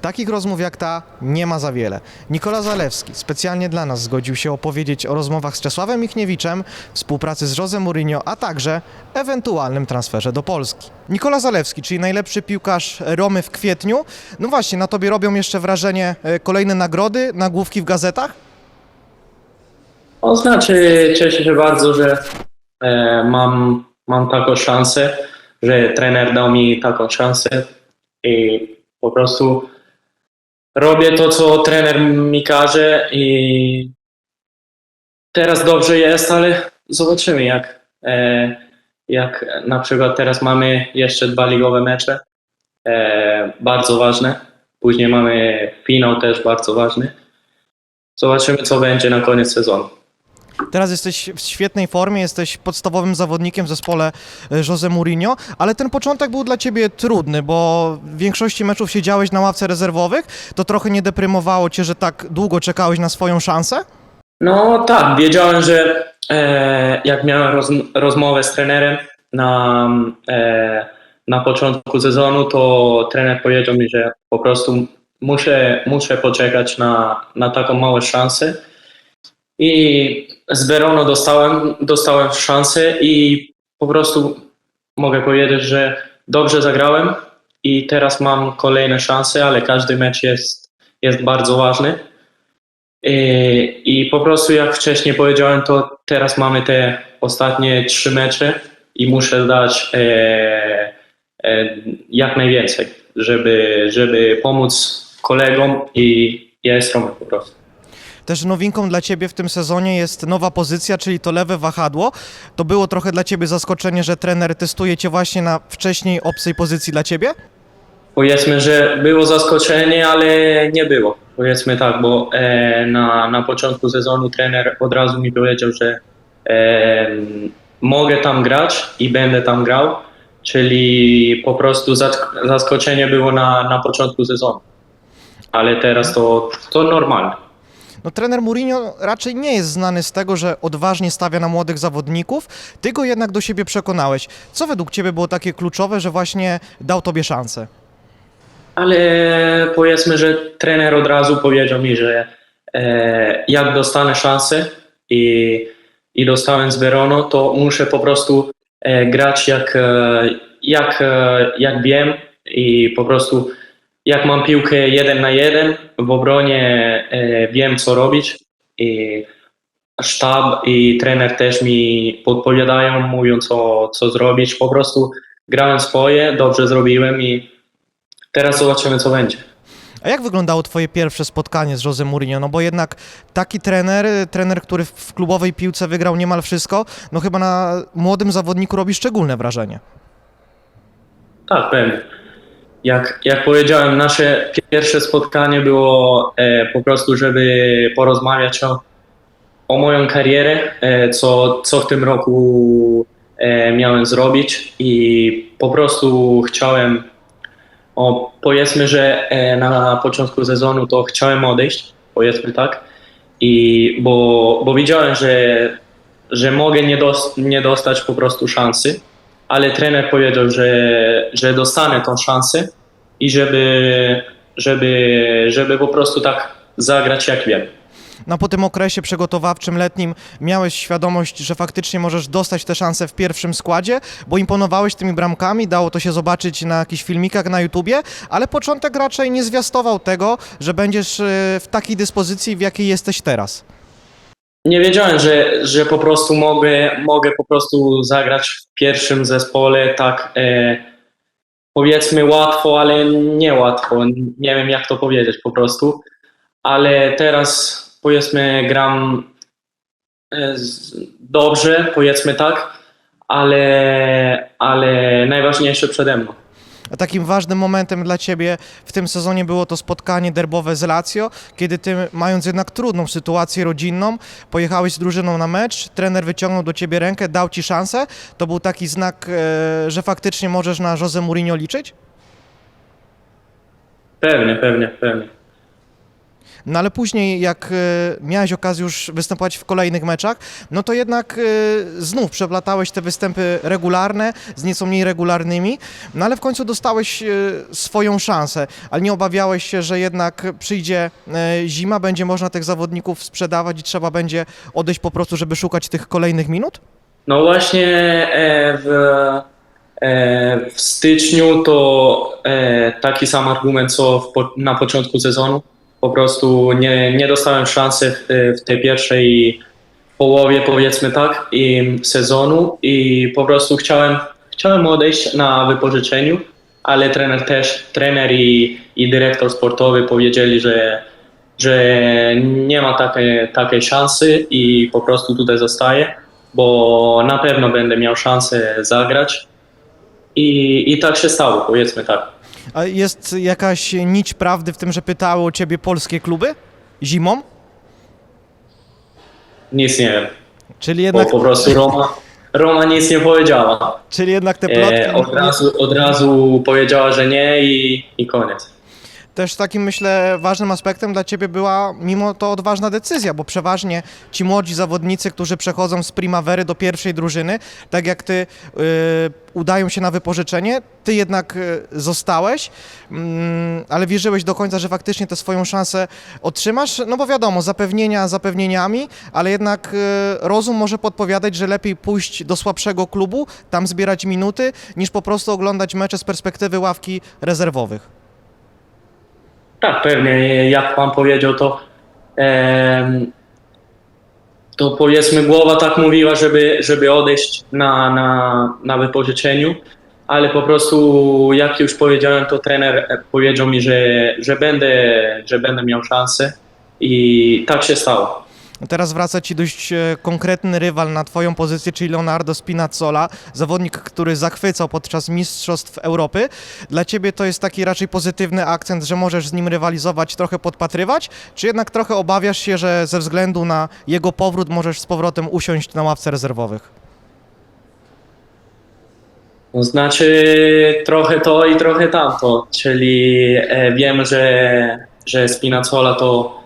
Takich rozmów jak ta nie ma za wiele. Nikola Zalewski specjalnie dla nas zgodził się opowiedzieć o rozmowach z Czesławem Michniewiczem, współpracy z Jose Mourinho, a także ewentualnym transferze do Polski. Nikola Zalewski, czyli najlepszy piłkarz Romy w kwietniu. No właśnie, na tobie robią jeszcze wrażenie e, kolejne nagrody, nagłówki w gazetach? To znaczy, cieszę się bardzo, że e, mam, mam taką szansę, że trener dał mi taką szansę i po prostu robię to, co trener mi każe i teraz dobrze jest, ale zobaczymy jak, e, jak na przykład teraz mamy jeszcze dwa ligowe mecze, e, bardzo ważne, później mamy finał też bardzo ważny. Zobaczymy, co będzie na koniec sezonu. Teraz jesteś w świetnej formie, jesteś podstawowym zawodnikiem w zespole e, Jose Mourinho, ale ten początek był dla ciebie trudny, bo w większości meczów siedziałeś na ławce rezerwowych. To trochę nie deprymowało cię, że tak długo czekałeś na swoją szansę? No tak, wiedziałem, że e, jak miałem roz, rozmowę z trenerem na, e, na początku sezonu, to trener powiedział mi, że po prostu muszę, muszę poczekać na, na taką małą szansę. I z Verono dostałem, dostałem szansę i po prostu mogę powiedzieć, że dobrze zagrałem i teraz mam kolejne szanse, ale każdy mecz jest, jest bardzo ważny. I, I po prostu jak wcześniej powiedziałem, to teraz mamy te ostatnie trzy mecze i muszę dać e, e, jak najwięcej, żeby, żeby pomóc kolegom i ja jestem po prostu. Też nowinką dla ciebie w tym sezonie jest nowa pozycja, czyli to lewe wahadło. To było trochę dla ciebie zaskoczenie, że trener testuje cię właśnie na wcześniej obcej pozycji dla ciebie? Powiedzmy, że było zaskoczenie, ale nie było. Powiedzmy tak, bo e, na, na początku sezonu trener od razu mi powiedział, że e, mogę tam grać i będę tam grał, czyli po prostu zask- zaskoczenie było na, na początku sezonu. Ale teraz to, to normalne. No trener Mourinho raczej nie jest znany z tego, że odważnie stawia na młodych zawodników. Ty go jednak do siebie przekonałeś. Co według ciebie było takie kluczowe, że właśnie dał tobie szansę? Ale powiedzmy, że trener od razu powiedział mi, że e, jak dostanę szansę i, i dostałem z Verono, to muszę po prostu e, grać jak, e, jak, e, jak wiem i po prostu jak mam piłkę jeden na jeden w obronie e, wiem co robić i sztab i trener też mi podpowiadają, mówią co, co zrobić. Po prostu grałem swoje, dobrze zrobiłem i teraz zobaczymy co będzie. A jak wyglądało twoje pierwsze spotkanie z Jose Mourinho? No bo jednak taki trener, trener, który w- w klubowej piłce wygrał niemal wszystko, no chyba na młodym zawodniku robi szczególne wrażenie. Tak, pewnie. Jak, jak powiedziałem, nasze pierwsze spotkanie było e, po prostu, żeby porozmawiać o, o moją karierę, e, co, co w tym roku e, miałem zrobić. I po prostu chciałem, o, powiedzmy, że e, na początku sezonu to chciałem odejść, powiedzmy tak, i bo, bo widziałem, że, że mogę nie, dos, nie dostać po prostu szansy ale trener powiedział, że, że dostanę tą szansę i żeby, żeby, żeby po prostu tak zagrać jak wiem. No po tym okresie przygotowawczym letnim miałeś świadomość, że faktycznie możesz dostać tę szansę w pierwszym składzie, bo imponowałeś tymi bramkami, dało to się zobaczyć na jakichś filmikach na YouTubie, ale początek raczej nie zwiastował tego, że będziesz e, w takiej dyspozycji, w jakiej jesteś teraz. Nie wiedziałem, że, że po prostu mogę, mogę po prostu zagrać w pierwszym zespole tak e, powiedzmy łatwo, ale nie łatwo. Nie wiem jak to powiedzieć po prostu. Ale teraz powiedzmy gram e, dobrze, powiedzmy tak, ale, ale najważniejsze przede mną. Takim ważnym momentem dla Ciebie w tym sezonie było to spotkanie derbowe z Lazio, kiedy Ty, mając jednak trudną sytuację rodzinną, pojechałeś z drużyną na mecz, trener wyciągnął do Ciebie rękę, dał Ci szansę. To był taki znak, e, że faktycznie możesz na Jose Mourinho liczyć? Pewnie, pewnie, pewnie. No ale później, jak e, miałeś okazję już występować w kolejnych meczach, no to jednak e, znów przeplatałeś te występy regularne z nieco mniej regularnymi, no ale w końcu dostałeś e, swoją szansę, ale nie obawiałeś się, że jednak przyjdzie zima, będzie można tych zawodników sprzedawać i trzeba będzie odejść po prostu, żeby szukać tych kolejnych minut? No właśnie w, w styczniu to taki sam argument co na początku sezonu. Po prostu nie, nie dostałem szansy w, w tej pierwszej połowie, powiedzmy tak, i sezonu i po prostu chciałem, chciałem odejść na wypożyczeniu, ale trener też, trener i, i dyrektor sportowy powiedzieli, że, że nie ma takiej, takiej szansy i po prostu tutaj zostaję bo na pewno będę miał szansę zagrać. I, I tak się stało, powiedzmy tak. A jest jakaś nić prawdy w tym, że pytały o ciebie polskie kluby zimą? Nic nie wiem, Czyli bo jednak, po prostu Roma, Roma nic nie powiedziała. czyli jednak te plotki... E, od, razu, od razu powiedziała, że nie i, i koniec. Też takim, myślę, ważnym aspektem dla Ciebie była mimo to odważna decyzja, bo przeważnie ci młodzi zawodnicy, którzy przechodzą z primavery do pierwszej drużyny, tak jak Ty, y, udają się na wypożyczenie, Ty jednak y, zostałeś, mm, ale wierzyłeś do końca, że faktycznie tę swoją szansę otrzymasz, no bo wiadomo, zapewnienia zapewnieniami, ale jednak y, rozum może podpowiadać, że lepiej pójść do słabszego klubu, tam zbierać minuty, niż po prostu oglądać mecze z perspektywy ławki rezerwowych. Tak, pewnie, jak pan powiedział, to em, to powiedzmy głowa tak mówiła, żeby, żeby odejść na, na, na wypożyczeniu, ale po prostu jak już powiedziałem, to trener e, powiedział mi, że, że, będę, że będę miał szansę i tak się stało. Teraz wraca ci dość e, konkretny rywal na twoją pozycję, czyli Leonardo Spinazzola, zawodnik, który zachwycał podczas Mistrzostw Europy. Dla ciebie to jest taki raczej pozytywny akcent, że możesz z nim rywalizować, trochę podpatrywać, czy jednak trochę obawiasz się, że ze względu na jego powrót możesz z powrotem usiąść na ławce rezerwowych? To znaczy trochę to i trochę tamto, czyli e, wiem, że, że Spinazzola to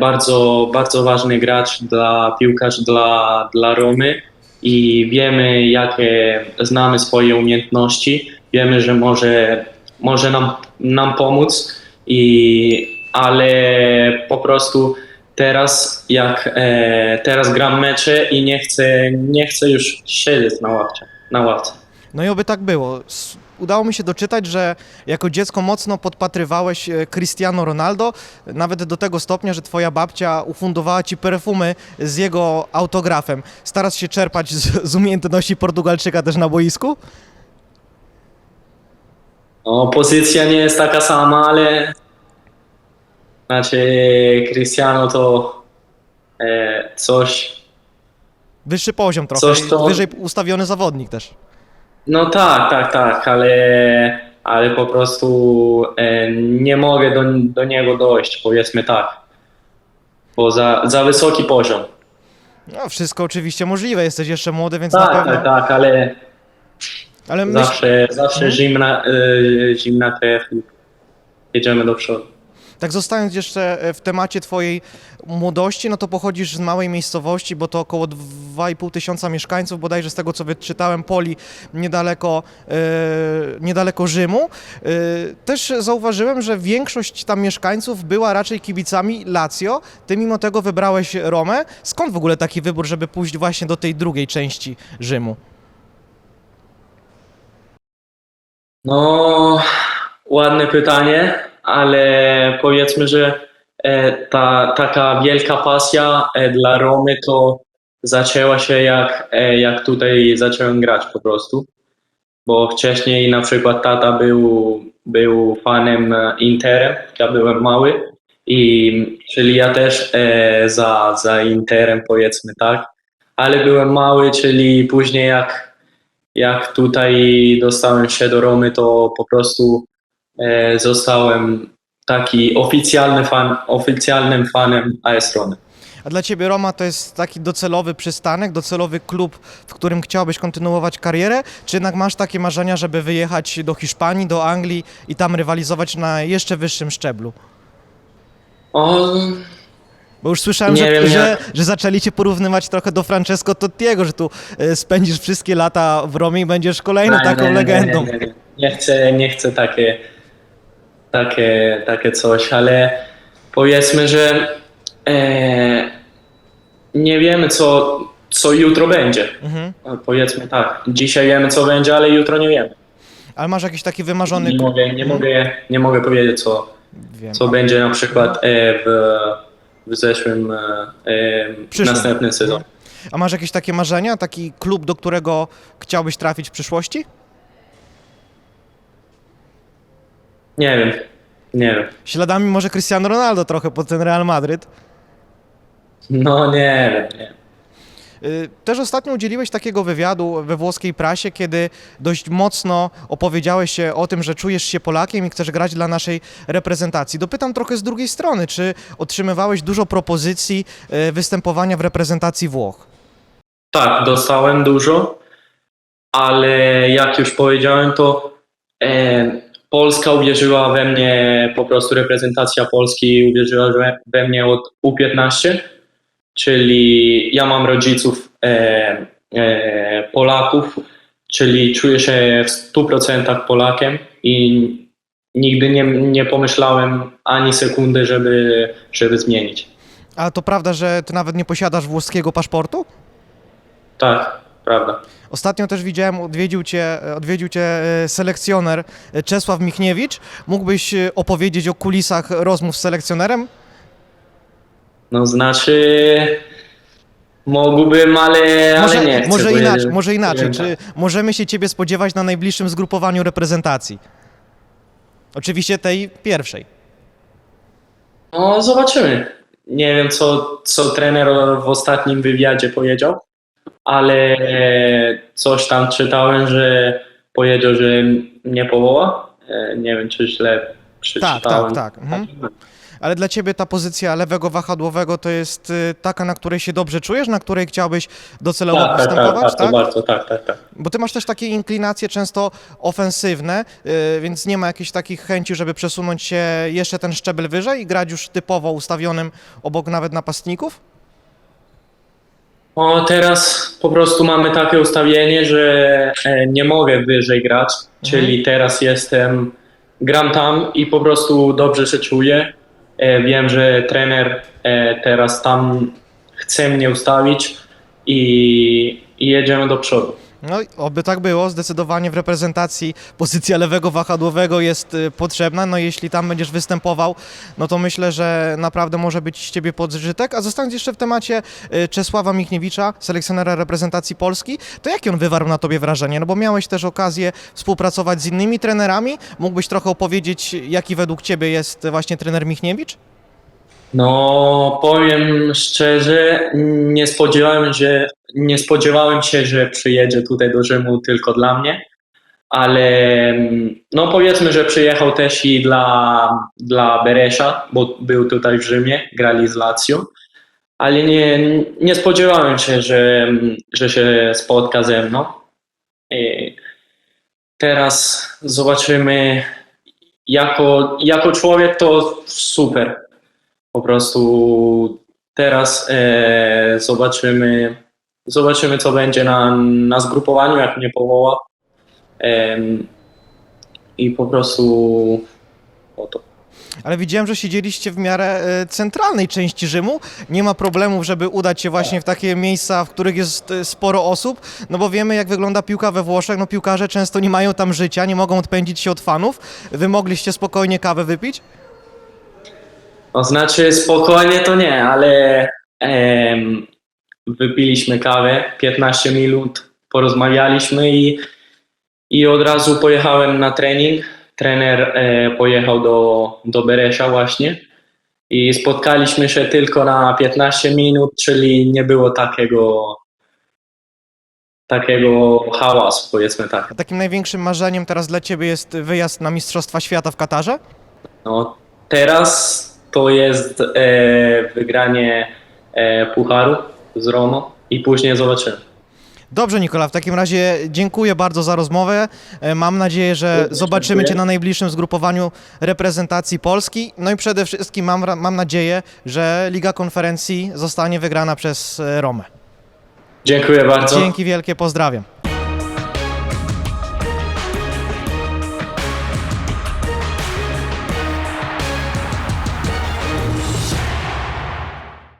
bardzo, bardzo ważny gracz dla piłkarz dla, dla Romy i wiemy jakie znamy swoje umiejętności, wiemy, że może, może nam, nam pomóc, i, ale po prostu teraz jak e, teraz gram mecze i nie chcę, nie chcę już siedzieć na ławce. Na ławce. No i oby tak było. Udało mi się doczytać, że jako dziecko mocno podpatrywałeś e, Cristiano Ronaldo, nawet do tego stopnia, że twoja babcia ufundowała ci perfumy z jego autografem. Starasz się czerpać z, z umiejętności Portugalczyka też na boisku? No, pozycja nie jest taka sama, ale znaczy Cristiano to e, coś. Wyższy poziom trochę, Coś to- wyżej ustawiony zawodnik też. No tak, tak, tak, ale, ale po prostu e, nie mogę do, do niego dojść, powiedzmy tak. Bo za, za wysoki poziom. No, wszystko oczywiście możliwe, jesteś jeszcze młody, więc na Tak, pewno. tak, tak, ale Ale myśl, zawsze, zawsze Mhm. zimna, e, zimna krew i jedziemy do przodu. Tak zostając jeszcze e, w temacie twojej młodości, no to pochodzisz z małej miejscowości, bo to około 2,5 tysiąca mieszkańców, bodajże z tego co wyczytałem, Poli, niedaleko, e, niedaleko Rzymu. E, też zauważyłem, że większość tam mieszkańców była raczej kibicami Lazio, ty mimo tego wybrałeś Romę. Skąd w ogóle taki wybór, żeby pójść właśnie do tej drugiej części Rzymu? No, ładne pytanie, ale powiedzmy, że e, ta taka wielka pasja e, dla Romy to zaczęła się jak, e, jak tutaj zacząłem grać po prostu. Bo wcześniej na przykład tata był, był fanem Interem, ja byłem mały, i czyli ja też za, za Interem powiedzmy tak, ale byłem mały, czyli później jak jak tutaj dostałem się do Romy, to po prostu zostałem taki oficjalny fan, oficjalnym fanem AS Romy. A dla Ciebie Roma to jest taki docelowy przystanek, docelowy klub, w którym chciałbyś kontynuować karierę? Czy jednak masz takie marzenia, żeby wyjechać do Hiszpanii, do Anglii i tam rywalizować na jeszcze wyższym szczeblu? O, Bo już słyszałem, że, wiem, że, że zaczęli cię porównywać trochę do Francesco Tottiego, że tu e, spędzisz wszystkie lata w Romie i będziesz kolejną nie, taką nie, legendą. Nie, nie. nie chcę, nie chcę takie, takie, takie coś, ale powiedzmy, że e, nie wiemy, co, co jutro będzie. Mhm. Powiedzmy tak. Dzisiaj wiemy, co będzie, ale jutro nie wiemy. Ale masz jakiś taki wymarzony... Nie mogę, nie Mhm. mogę, nie mogę powiedzieć, co, Wiem. co będzie na przykład e, w, w zeszłym, e, e, następnym sezonie. A masz jakieś takie marzenia, taki klub, do którego chciałbyś trafić w przyszłości? Nie wiem, nie wiem. Śladami może Cristiano Ronaldo trochę pod ten Real Madryt. No nie wiem, nie. Y, Też ostatnio udzieliłeś takiego wywiadu we włoskiej prasie, kiedy dość mocno opowiedziałeś się o tym, że czujesz się Polakiem i chcesz grać dla naszej reprezentacji. Dopytam trochę z drugiej strony, czy otrzymywałeś dużo propozycji y, występowania w reprezentacji Włoch? Tak, dostałem dużo, ale jak już powiedziałem, to e, Polska uwierzyła we mnie, po prostu reprezentacja Polski uwierzyła we, mnie od U15, czyli ja mam rodziców e, e, Polaków, czyli czuję się w 100% Polakiem i nigdy nie, nie pomyślałem ani sekundy, żeby, żeby zmienić. A to prawda, że ty nawet nie posiadasz włoskiego paszportu? Tak, prawda. Ostatnio też widziałem, odwiedził cię, odwiedził cię e, selekcjoner e, Czesław Michniewicz. Mógłbyś e, opowiedzieć o kulisach rozmów z selekcjonerem? No znaczy mógłbym, ale, Może, ale nie chcę. może inaczej, może inaczej. Czy tak. możemy się ciebie spodziewać na najbliższym zgrupowaniu reprezentacji? Oczywiście tej pierwszej. No zobaczymy. Nie wiem, co, co trener w ostatnim wywiadzie powiedział, ale coś tam czytałem, że powiedział, że mnie powoła. E, Nie wiem, czy źle przeczytałem. tak, tak, mhm. Ale dla ciebie ta pozycja lewego wahadłowego to jest y, taka, na której się dobrze czujesz, na której chciałbyś docelowo Tak, tak, tak, występować, bardzo, bardzo, tak, tak, tak. Bo ty masz też takie inklinacje często ofensywne, y, więc nie ma jakichś takich chęci, żeby przesunąć się jeszcze ten szczebel wyżej i grać już typowo ustawionym obok nawet napastników? O, teraz po prostu mamy takie ustawienie, że e, nie mogę wyżej grać, czyli teraz jestem, gram tam i po prostu dobrze się czuję. E, wiem, że trener e, teraz tam chce mnie ustawić i, i jedziemy do przodu. No, oby tak było. Zdecydowanie w reprezentacji pozycja lewego wahadłowego jest y, potrzebna. No, jeśli tam będziesz występował, no to myślę, że naprawdę może być z ciebie podżytek. A zostając jeszcze w temacie y, Czesława Michniewicza, selekcjonera reprezentacji Polski, to jakie on wywarł na tobie wrażenie? No bo miałeś też okazję współpracować z innymi trenerami. Mógłbyś trochę opowiedzieć, jaki według ciebie jest właśnie trener Michniewicz? No, powiem szczerze, nie spodziewałem, że, nie spodziewałem się, że przyjedzie tutaj do Rzymu tylko dla mnie, ale no powiedzmy, że przyjechał też i dla, dla Beresza, bo był tutaj w Rzymie, grali z Lazio, ale nie, nie spodziewałem się, że, że się spotka ze mną. I teraz zobaczymy, jako, jako człowiek to super. Po prostu teraz e, zobaczymy, zobaczymy, co będzie na, na zgrupowaniu, jak mnie powoła. Em, I po prostu o to. Ale widziałem, że siedzieliście w miarę e, centralnej części Rzymu. Nie ma problemów, żeby udać się właśnie w takie miejsca, w których jest e, sporo osób, no bo wiemy, jak wygląda piłka we Włoszech. No piłkarze często nie mają tam życia, nie mogą odpędzić się od fanów. Wy mogliście spokojnie kawę wypić? No, znaczy spokojnie to nie, ale em, wypiliśmy kawę, 15 minut porozmawialiśmy i, i od razu pojechałem na trening. Trener e, pojechał do, do Beresza właśnie i spotkaliśmy się tylko na 15 minut, czyli nie było takiego takiego hałasu, powiedzmy tak. A takim największym marzeniem teraz dla ciebie jest wyjazd na Mistrzostwa Świata w Katarze? No, teraz to jest e, wygranie e, Pucharu z Romą i później zobaczymy. Dobrze, Nikola, w takim razie dziękuję bardzo za rozmowę. E, Mam nadzieję, że zobaczymy. Cię na najbliższym zgrupowaniu reprezentacji Polski. No i przede wszystkim mam, mam nadzieję, że Liga Konferencji zostanie wygrana przez e, Romę. Dziękuję bardzo. Dzięki wielkie, pozdrawiam.